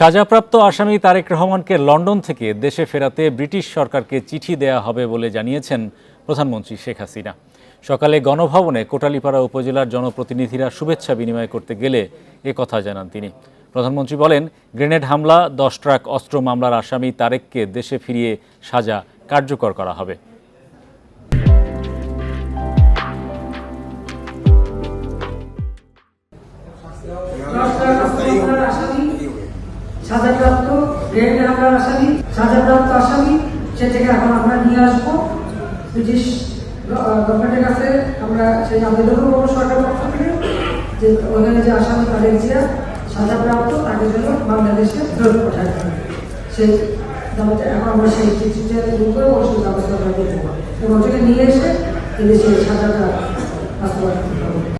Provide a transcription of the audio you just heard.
সাজাপ্রাপ্ত আসামি তারেক রহমানকে লন্ডন থেকে দেশে ফেরাতে ব্রিটিশ সরকারকে চিঠি দেয়া হবে বলে জানিয়েছেন প্রধানমন্ত্রী শেখ হাসিনা। সকালে গণভবনে কোটালীপাড়া উপজেলার জনপ্রতিনিধিরা শুভেচ্ছা বিনিময় করতে গেলে এ কথা জানান তিনি। প্রধানমন্ত্রী বলেন, গ্রেনেড হামলা, দশ ট্রাক অস্ত্র মামলার আসামি তারেককে দেশে ফিরিয়ে সাজা কার্যকর করা হবে। সাজাপ্রাপ্ত গ্রেনেড হামলার আসামি, সাজাপ্রাপ্ত আসামি সেটাকে এখন আমরা নিয়ে আসব। ব্রিটিশ গভর্নমেন্টের কাছে আমরা সেই আবেদন করব সরকার পক্ষ থেকে যে ওখানে যে আসামি জিয়া সাজাপ্রাপ্ত তাকে যেন বাংলাদেশে ফেরত পাঠাতে হবে সেই দাবিটা এখন আমরা সেই চিঠিটা দূর করে ওই সেই ব্যবস্থা আমরা দেবো এবং নিয়ে এসে এদেশে সাজাটা বাস্তবায়ন করব।